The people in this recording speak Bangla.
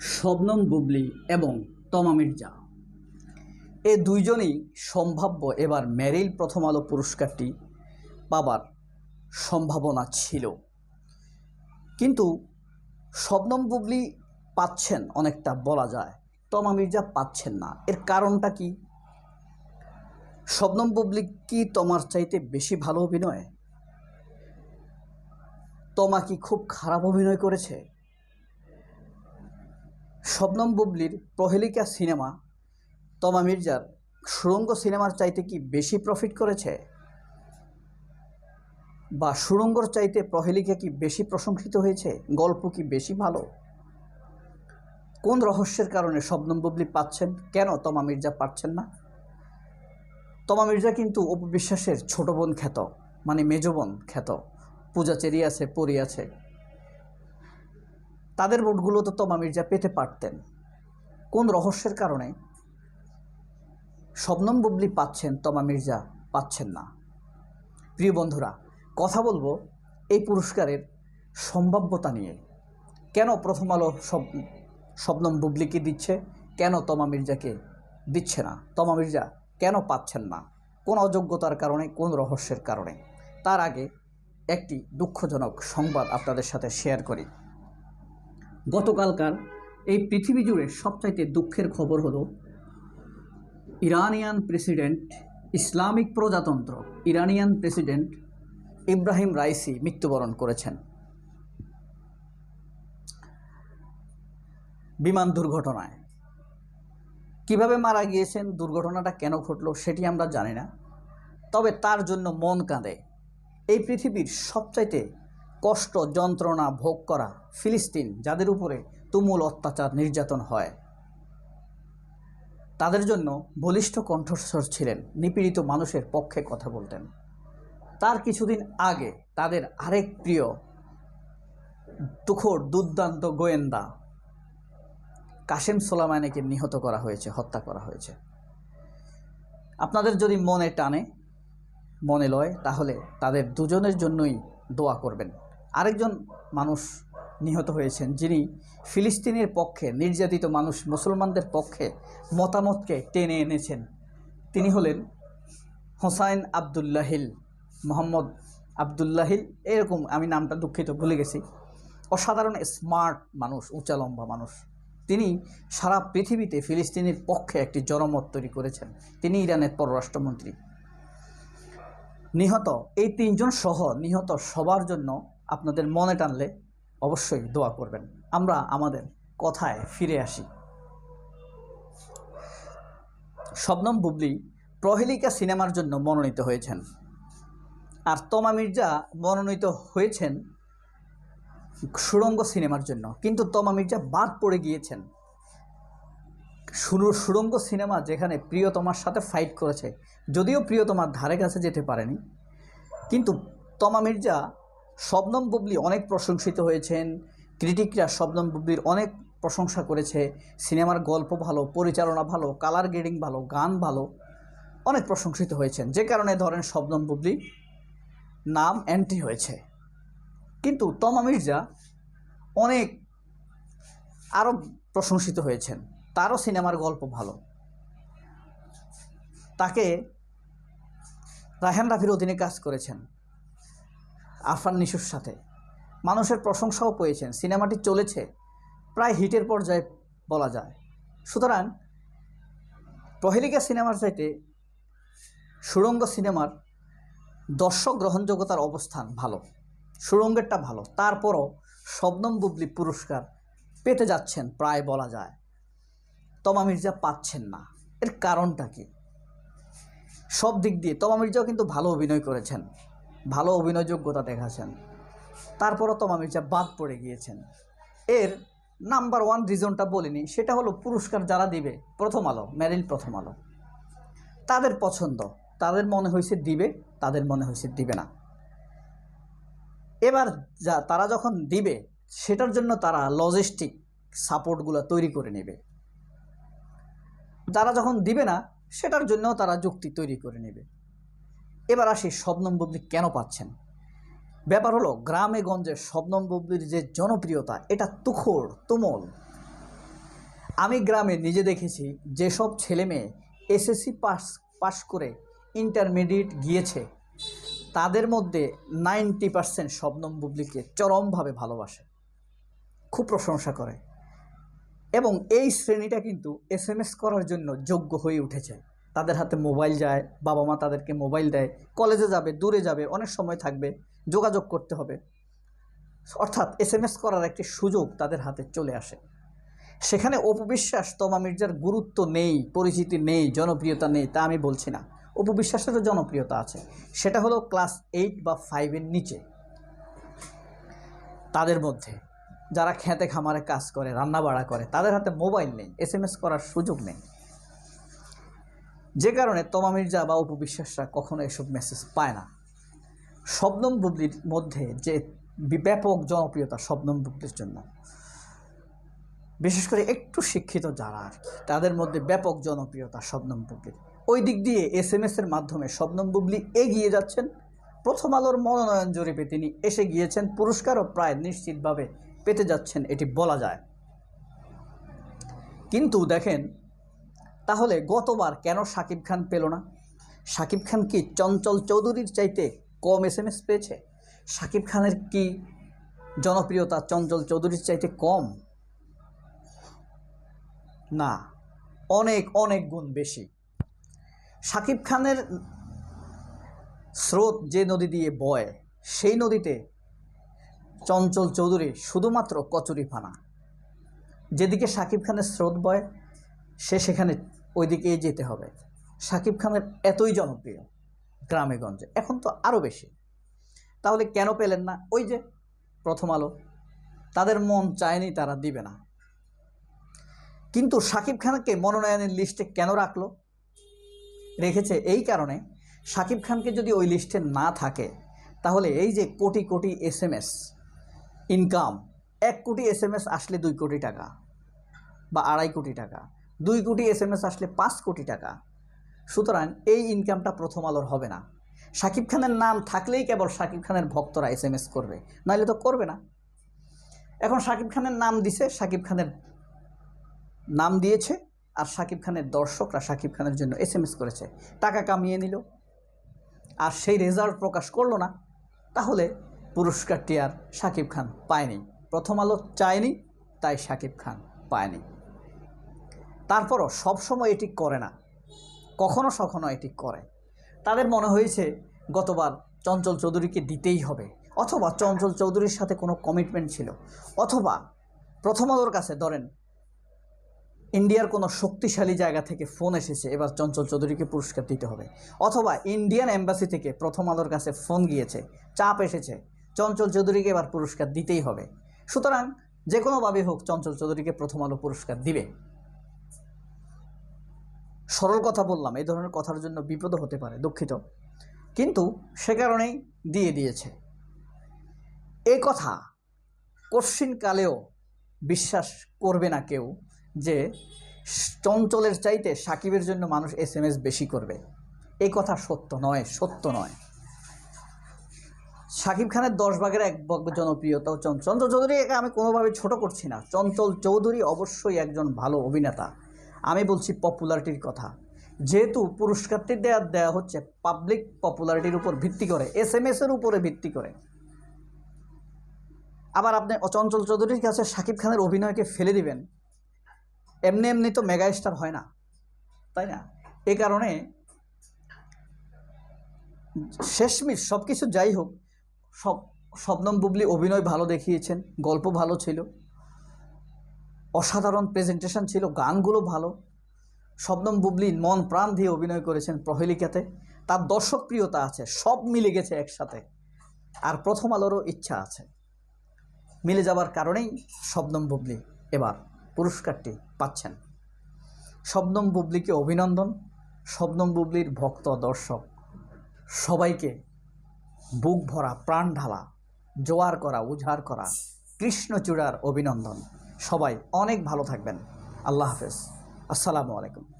শবনম বুবলি এবং তমা মির্জা। এ দুইজনই সম্ভাব্য এবার মেরিল প্রথম আলো পুরস্কারটি পাবার সম্ভাবনা ছিল। কিন্তু শবনম বুবলি পাচ্ছেন অনেকটা বলা যায়, তমা মির্জা পাচ্ছেন না। এর কারণটা কি? শবনম বুবলি কি তোমার চাইতে বেশি ভালো অভিনয়? তমা কি খুব খারাপ অভিনয় করেছে? শবনম বুবলির প্রহেলিকা সিনেমা তমা মির্জার সুরঙ্গ সিনেমার চাইতে কি বেশি প্রফিট করেছে? বা সুরঙ্গর চাইতে প্রহেলিকা কি বেশি প্রশংসিত হয়েছে? গল্প কি বেশি ভালো? কোন রহস্যের কারণে শবনম বুবলি পাচ্ছেন? কেন তমা মির্জা পাচ্ছেন না? তমা মির্জা কিন্তু অপবিশ্বাসের ছোট বোন খ্যাত মানে মেজ খ্যাত। পূজা চেরি আছে পরি আছে তাদের ভোটগুলো তো তমা মির্জা পেতে পারতেন। কোন রহস্যের কারণে? শবনম বুবলি পাচ্ছেন, তমা মির্জা পাচ্ছেন না। প্রিয় বন্ধুরা, কথা বলব এই পুরস্কারের সম্ভাব্যতা নিয়ে। কেন প্রথম আলো সব, শবনম বুবলিকে দিচ্ছে? কেন তমা মির্জাকে দিচ্ছে না? তমা মির্জা কেন পাচ্ছেন না? কোন অযোগ্যতার কারণে, কোন রহস্যের কারণে? তার আগে একটি দুঃখজনক সংবাদ আপনাদের সাথে শেয়ার করি। গতকালকার এই পৃথিবী জুড়ে সবচাইতে দুঃখের খবর হলো ইরানিয়ান প্রেসিডেন্ট, ইসলামিক প্রজাতন্ত্র ইরানিয়ান প্রেসিডেন্ট ইব্রাহিম রাইসি মৃত্যুবরণ করেছেন। বিমান দুর্ঘটনায় কীভাবে মারা গিয়েছেন, দুর্ঘটনাটা কেন ঘটলো সেটি আমরা জানি না, তবে তার জন্য মন কাঁদে। এই পৃথিবীর সবচাইতে কষ্ট, যন্ত্রণা ভোগ করা ফিলিস্তিন, যাদের উপরে তুমুল অত্যাচার নির্যাতন হয়। তাদের জন্য বলিষ্ঠ কণ্ঠস্বর ছিলেন, নিপীড়িত মানুষের পক্ষে কথা বলতেন। তার কিছুদিন আগে তাদের আরেক প্রিয় তুখোর দুর্দান্ত গোয়েন্দা কাশেম সোলামানিকে নিহত করা হয়েছে, হত্যা করা হয়েছে। আপনাদের যদি মনে টানে, মনে লয়, তাহলে তাদের দুজনের জন্যই দোয়া করবেন। আরেকজন মানুষ নিহত হয়েছেন, যিনি ফিলিস্তিনের পক্ষে, নির্যাতিত মানুষ মুসলমানদের পক্ষে মতামতকে টেনে এনেছেন। তিনি হলেন হোসাইন আবদুল্লাহিল, মোহাম্মদ আবদুল্লাহিল, এরকম আমি নামটা দুঃখিত, ভুলে গেছি। অসাধারণ, স্মার্ট মানুষ, উঁচা লম্বা মানুষ। তিনি সারা পৃথিবীতে ফিলিস্তিনের পক্ষে একটি জনমত তৈরি করেছেন। তিনি ইরানের পররাষ্ট্রমন্ত্রী। নিহত, এই তিনজন সহ নিহত সবার জন্য আপনাদের মনে টানলে অবশ্যই দোয়া করবেন। আমরা আমাদের কথায় ফিরে আসি। শবনম বুবলি প্রহেলিকা সিনেমার জন্য মনোনীত হয়েছেন। আর তমা মির্জা মনোনীত হয়েছেন সুরঙ্গ সিনেমার জন্য। কিন্তু তমা মির্জা বাদ পড়ে গিয়েছেন। সুর সুরঙ্গ সিনেমা যেখানে প্রিয়তমার সাথে ফাইট করেছে। যদিও প্রিয়তমার ধারে কাছে যেতে পারেনি। কিন্তু তমা মির্জা শবনম বুবলি অনেক প্রশংসিত হয়েছেন। ক্রিটিকরা শবনম বুবলির অনেক প্রশংসা করেছে। সিনেমার গল্প ভালো, পরিচালনা ভালো কালার গ্রেডিং ভালো, গান ভালো, অনেক প্রশংসিত হয়েছেন। যে কারণে ধরেন শবনম বুবলি নাম এন্ট্রি হয়েছে। কিন্তু তমা মির্জা অনেক আরও প্রশংসিত হয়েছেন। তারও সিনেমার গল্প ভালো। তাকে রায়হান রাফির অধীনে কাজ করেছেন। আরফান নিশুর সাথে। মানুষের প্রশংসাও পেয়েছেন। সিনেমাটি চলেছে, প্রায় হিটের পর্যায়ে বলা যায়। সুতরাং প্রহেলিকা সিনেমার চাইতে সুরঙ্গ সিনেমার দর্শক গ্রহণযোগ্যতার অবস্থান ভালো সুরঙ্গেরটা ভালো। তারপরও শবনম বুবলি পুরস্কার পেতে যাচ্ছেন প্রায় বলা যায়। তমা মির্জা পাচ্ছেন না। এর কারণটা কি? সব দিক দিয়ে তমা মির্জাও কিন্তু ভালো অভিনয় করেছেন। ভালো অভিনয় যোগ্যতা দেখাচ্ছেন। তারপরও তমা মির্জা বাদ পড়ে গিয়েছেন। এর নাম্বার ওয়ান রিজনটা বলিনি, সেটা হলো পুরস্কার যারা দিবে, প্রথম আলো, মেরিল প্রথম আলো। তাদের পছন্দ, তাদের মনে হয়েছে দিবে, তাদের মনে হয়েছে দিবে না। এবার যা, তারা যখন দিবে, সেটার জন্য তারা লজিস্টিক সাপোর্টগুলো তৈরি করে নেবে। যারা যখন দিবে না, সেটার জন্যও তারা যুক্তি তৈরি করে নেবে। এবার আসি শবনম বুবলি কেন পাচ্ছেন? ব্যাপার হলো, গ্রামে গঞ্জে শবনম বুবলির যে জনপ্রিয়তা, এটা তুখোর তুমল। আমি গ্রামে নিজে দেখেছি, যেসব ছেলে মেয়ে এসএসসি পাস পাস করে ইন্টারমিডিয়েট গিয়েছে, তাদের মধ্যে নাইনটি পার্সেন্ট শবনম বুবলিকে চরমভাবে ভালোবাসে, খুব প্রশংসা করে। এবং এই শ্রেণীটা কিন্তু এস করার জন্য যোগ্য হয়ে উঠেছে। তাদের হাতে মোবাইল যায় বাবা মা তাদেরকে মোবাইল দেয়, কলেজে যাবে, দূরে যাবে, অনেক সময় থাকবে, যোগাযোগ করতে হবে। অর্থাৎ এস এম এস করার একটি সুযোগ তাদের হাতে চলে আসে। সেখানে অপবিশ্বাস তমা মির্জার গুরুত্ব নেই, পরিচিতি নেই, জনপ্রিয়তা নেই তা আমি বলছি না। অপবিশ্বাসেরও জনপ্রিয়তা আছে। সেটা হলো ক্লাস এইট বা ফাইভের নিচে। তাদের মধ্যে যারা খেতে খামারে কাজ করে রান্না বাড়া করে, তাদের হাতে মোবাইল নেই এস করার সুযোগ নেই। যে কারণে তমা মির্জা বা উপবিশ্বাসরা কখনো এসব মেসেজ পায় না। শবনম বুবলির মধ্যে যে ব্যাপক জনপ্রিয়তা শবনম বুবলির জন্য বিশেষ করে একটু শিক্ষিত যারা আর কি, তাদের মধ্যে ব্যাপক জনপ্রিয়তা শবনম বুবলির। ওই দিক দিয়ে এস এম এর মাধ্যমে শবনম বুবলি এগিয়ে যাচ্ছেন। প্রথম আলোর মনোনয়ন জরিপে তিনি এসে গিয়েছেন পুরস্কারও প্রায় নিশ্চিতভাবে পেতে যাচ্ছেন এটি বলা যায়। কিন্তু দেখেন তাহলে গতবার কেন সাকিব খান পেল না? সাকিব খান কি চঞ্চল চৌধুরীর চাইতে কম এস এম এস পেয়েছে? সাকিব খানের কি জনপ্রিয়তা চঞ্চল চৌধুরীর চাইতে কম? না, অনেক অনেক গুণ বেশি। সাকিব খানের স্রোত যে নদী দিয়ে বয়, সেই নদীতে চঞ্চল চৌধুরী শুধুমাত্র কচুরিপানা। যেদিকে সাকিব খানের স্রোত বয়, সে সেখানে ওইদিকেই যেতে হবে। সাকিব খানের এতই জনপ্রিয় গ্রামে গঞ্জে এখন তো আরও বেশি। তাহলে কেন পেলেন না? ওই যে প্রথম আলো, তাদের মন চায়নি তারা দিবে না। কিন্তু সাকিব খানকে মনোনয়নের লিস্টে কেন রাখল? রেখেছে এই কারণে সাকিব খানকে যদি ওই লিস্টে না থাকে, তাহলে এই যে crore crore S M S income, এক কোটি এস এম এস আসলে দুই কোটি টাকা বা আড়াই কোটি টাকা দুই কোটি এস এম এস আসলে পাঁচ কোটি টাকা। সুতরাং এই ইনকামটা প্রথম আলোর হবে না। সাকিব খানের নাম থাকলেই কেবল সাকিব খানের ভক্তরা এস এম এস করবে নাহলে তো করবে না। এখন সাকিব খানের নাম দিছে, সাকিব খানের নাম দিয়েছে, আর সাকিব খানের দর্শকরা সাকিব খানের জন্য এস এম এস করেছে। টাকা কামিয়ে নিল, আর সেই রেজাল্ট প্রকাশ করল না, তাহলে পুরস্কারটি আর সাকিব খান পায়নি। প্রথম আলো চায়নি, তাই সাকিব খান পায়নি। তারপরও সবসময় এটি করে না। কখনো সখনো এটি করে। তাদের মনে হয়েছে, গতবার চঞ্চল চৌধুরীকে দিতেই হবে। অথবা, চঞ্চল চৌধুরীর সাথে কোনো কমিটমেন্ট ছিল? অথবা, প্রথম আলোর কাছে ধরেন, ইন্ডিয়ার কোনো শক্তিশালী জায়গা থেকে ফোন এসেছে, এবার চঞ্চল চৌধুরীকে পুরস্কার দিতে হবে। অথবা, ইন্ডিয়ান এম্বাসি থেকে প্রথম আলোর কাছে ফোন গিয়েছে, চাপ এসেছে, চঞ্চল চৌধুরীকে এবার পুরস্কার দিতেই হবে। সুতরাং, যে কোনোভাবেই হোক, চঞ্চল চৌধুরীকে প্রথম আলো পুরস্কার দিবে। সরল কথা বললাম, এই ধরনের কথার জন্য বিপদ হতে পারে, দুঃখিত। কিন্তু সে কারণেই দিয়ে দিয়েছে। এ কথা কশ্চিনকালেও বিশ্বাস করবে না কেউ যে চঞ্চলের চাইতে সাকিবের জন্য মানুষ এস এম এস বেশি করবে। এই কথা সত্য নয় সত্য নয়। সাকিব খানের দশ ভাগের এক ভাগ জনপ্রিয়তাও চঞ্চল। চঞ্চল চৌধুরীকে আমি কোনোভাবে ছোট করছি না। চঞ্চল চৌধুরী অবশ্যই একজন ভালো অভিনেতা। আমি বলছি পপুলারিটির কথা। যেহেতু পুরস্কারটি দেওয়া দেওয়া হচ্ছে পাবলিক পপুলারিটির উপর ভিত্তি করে এস এম এসের উপরে ভিত্তি করে। আবার আপনি অচঞ্চল চৌধুরীর কাছে সাকিব খানের অভিনয়কে ফেলে দিবেন, এমনি এমনি তো মেগা স্টার হয় না, তাই না? এ কারণে শেষমিশ সব কিছু যাই হোক, সব শবনম বুবলি অভিনয় ভালো দেখিয়েছেন, গল্প ভালো ছিল। অসাধারণ প্রেজেন্টেশন ছিল, গানগুলো ভালো। শবনম বুবলি মন প্রাণ দিয়ে অভিনয় করেছেন প্রহেলিকাতে। তার দর্শক প্রিয়তা আছে, সব মিলে গেছে একসাথে। আর প্রথম আলোরও ইচ্ছা আছে। মিলে যাবার কারণেই শবনম বুবলি এবার পুরস্কারটি পাচ্ছেন। শবনম বুবলিকে অভিনন্দন, শবনম বুবলির ভক্ত দর্শক। সবাইকে বুক ভরা প্রাণ ঢালা জোয়ার করা, উজাড় করা, কৃষ্ণচূড়ার অভিনন্দন। সবাই অনেক ভালো থাকবেন। আল্লাহ হাফেজ। আসসালামু আলাইকুম।